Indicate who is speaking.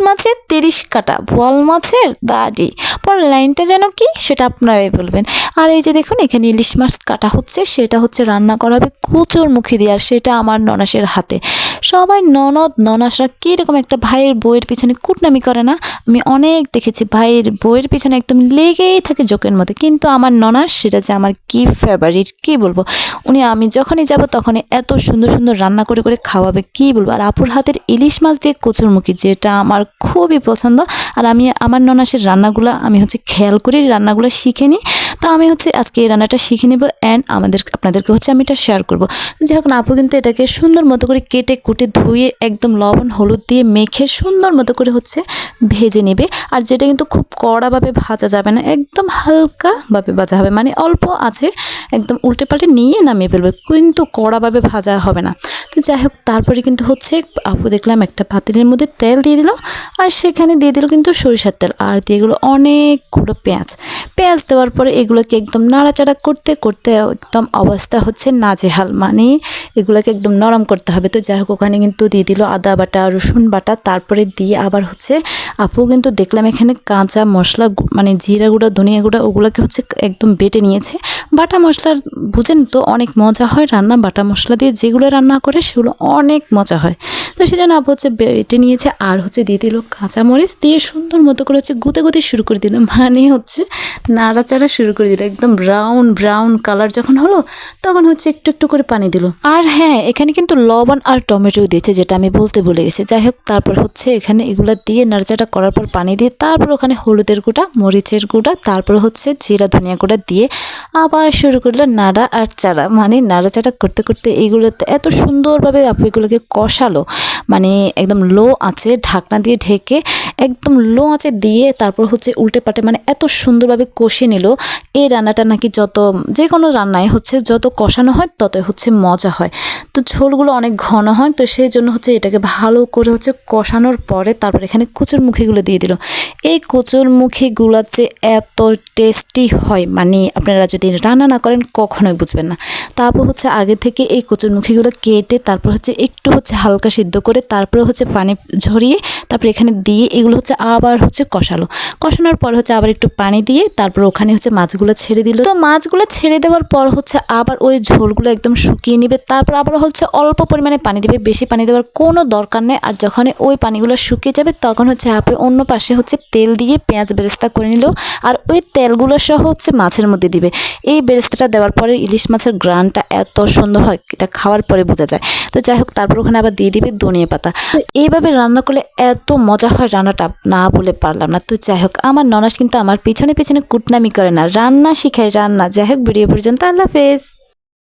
Speaker 1: মাছের তিরিশ কাটা, বোয়াল মাছের দাড়ি। পরের লাইনটা যেন কি? সেটা আপনারাই বলবেন। আর এই যে দেখুন, এখানে ইলিশ মাছ কাটা হচ্ছে, সেটা হচ্ছে রান্না করা হবে কুচুর মুখি দিয়ে, আর সেটা আমার ননাসের হাতে। সবাই ননদ, ননাসরা কীরকম একটা ভাইয়ের বইয়ের পিছনে কুটনামি করে না? আমি অনেক দেখেছি ভাইয়ের বইয়ের পিছনে একদম লেগেই থাকে জোকের মধ্যে। কিন্তু আমার ননাস, সেটা যে আমার কি ফেভারিট কি বলব? উনি, আমি যখনই যাব তখনই এত সুন্দর সুন্দর রান্না করে করে খাওয়াবে, কি বলব? আর আপুর হাতের ইলিশ মাছ দিয়ে কচুরমুখী যেটা আমার খুবই পছন্দ। আর আমি আমার ননাসের রান্নাগুলো আমি হচ্ছে খেয়াল করি, রান্নাগুলো শিখে নিই। তো আমি হচ্ছে আজকে এই রান্নাটা শিখে নেব অ্যান্ড আমাদের, আপনাদেরকে হচ্ছে আমি এটা শেয়ার করব। যাই হোক আপু কিন্তু এটাকে সুন্দর মতো করে কেটে, কুটে, ধুয়ে, একদম লবণ, হলুদ দিয়ে মেখে সুন্দর মতো করে হচ্ছে ভেজে নেবে। আর যেটা কিন্তু খুব কড়াভাবে ভাজা যাবে না, একদম হালকাভাবে ভাজা হবে। মানে অল্প আছে, একদম উল্টে পাল্টে নিয়ে নামিয়ে ফেলবে। কিন্তু কড়াভাবে ভাজা হবে না। তো যাই হোক, তারপরে কিন্তু হচ্ছে, আপু দেখলাম একটা পাতিলের মধ্যে তেল দিয়ে দিল, আর সেখানে দিয়ে দিল কিন্তু সরিষার তেল। আর দিয়ে গেলো অনেকগুলো পেঁয়াজ। পেঁয়াজ দেওয়ার পরে এগুলোকে একদম নাড়াচাড়া করতে করতে একদম অবস্থা হচ্ছে নাজেহাল। মানে এগুলোকে একদম নরম করতে হবে। তো যাই হোক, ওখানে কিন্তু দিয়ে দিল আদা বাটা, রসুন বাটা। তারপরে দিয়ে আবার হচ্ছে, আপু কিন্তু দেখলাম এখানে কাঁচা মশলা মানে জিরা গুঁড়া, ধনিয়া গুঁড়া, ওগুলোকে হচ্ছে একদম বেটে নিয়েছে। বাটা মশলার বুঝেন তো, অনেক মজা হয় রান্না। বাটা মশলা দিয়ে যেগুলো রান্না করে, সেগুলো অনেক মজা হয়। তো সেজন্য আপু হচ্ছে বেটে নিয়েছে আর হচ্ছে দিয়ে দিল কাঁচামরিচ। দিয়ে সুন্দর মতো করে হচ্ছে গুঁতে গুঁতে শুরু করে দিল। মানে হচ্ছে নাড়াচাড়া শুরু করে দিল, একদম ব্রাউন ব্রাউন কালার যখন হলো, তখন হচ্ছে একটু একটু করে পানি দিল। আর হ্যাঁ এখানে কিন্তু লবণ আর টমেটো দিয়েছে, যেটা আমি বলতে ভুলে গেছি। যাই হোক, তারপর হচ্ছে এখানে এগুলো দিয়ে নাড়াচাড়া করার পর পানি দিয়ে, তারপর ওখানে হলুদের গুঁড়া, মরিচের গুঁড়া, তারপর হচ্ছে জিরা, ধনিয়া গুঁড়া দিয়ে আবার শুরু করল নাড়া আর চারা মানে নাড়াচাড়া করতে করতে এইগুলোতে এত সুন্দরভাবে এগুলোকে কষালো। মানে একদম লো আছে ঢাকনা দিয়ে ঢেকে একদম লো আঁচে দিয়ে তারপর হচ্ছে উল্টে পাটে মানে এত সুন্দরভাবে কষিয়ে নিল। এই রান্নাটা নাকি যত যে কোনো রান্নায় হচ্ছে যত কষানো হয় ততই হচ্ছে মজা হয়। তো ঝোলগুলো অনেক ঘন হয়, তো সেই জন্য হচ্ছে এটাকে ভালো করে হচ্ছে কষানোর পরে তারপর এখানে কুচুর মুখিগুলো দিয়ে দিল। এই কচুর মুখিগুলো যে এত টেস্টি হয় মানে আপনারা যদি রান্না না করেন কখনোই বুঝবেন না। তারপর হচ্ছে আগে থেকে এই কচুরমুখীগুলো কেটে তারপর হচ্ছে একটু হচ্ছে হালকা সিদ্ধ করে তারপরে হচ্ছে পানি ঝরিয়ে তারপর এখানে দিয়ে এগুলো হচ্ছে আবার হচ্ছে কষালো। কষানোর পর হচ্ছে আবার একটু পানি দিয়ে তারপর ওখানে হচ্ছে মাছগুলো ছেড়ে দিল। তো মাছগুলো ছেড়ে দেওয়ার পর হচ্ছে আবার ওই ঝোলগুলো একদম শুকিয়ে নেবে, তারপর আবার হচ্ছে অল্প পরিমাণে পানি দেবে, বেশি পানি দেওয়ার কোনো দরকার নেই। আর যখন ওই পানিগুলো শুকিয়ে যাবে তখন হচ্ছে আপে অন্য পাশে হচ্ছে তেল দিয়ে পেঁয়াজ বেরেস্তা করে নিল আর ওই তেলগুলো সহ হচ্ছে মাছের মধ্যে দিবে। এই বেরেস্তাটা দেওয়ার পরে ইলিশ মাছের গ্রানটা এত সুন্দর হয়, এটা খাওয়ার পরে বোঝা যায়। তো যাই হোক, তারপর ওখানে আবার দিয়ে দিবে ধনিয়া পাতা। এইভাবে রান্না করলে এত মজা হয় রান্নাটা, না বলে পারলাম না। তো যাই হোক, আমার ননাস কিন্তু আমার পিছনে পিছনে কুটনামি করে না, রান্না শিখায় রান্না। যাই হোক, ভিডিও পর্যন্ত, আল্লাহ হাফেজ।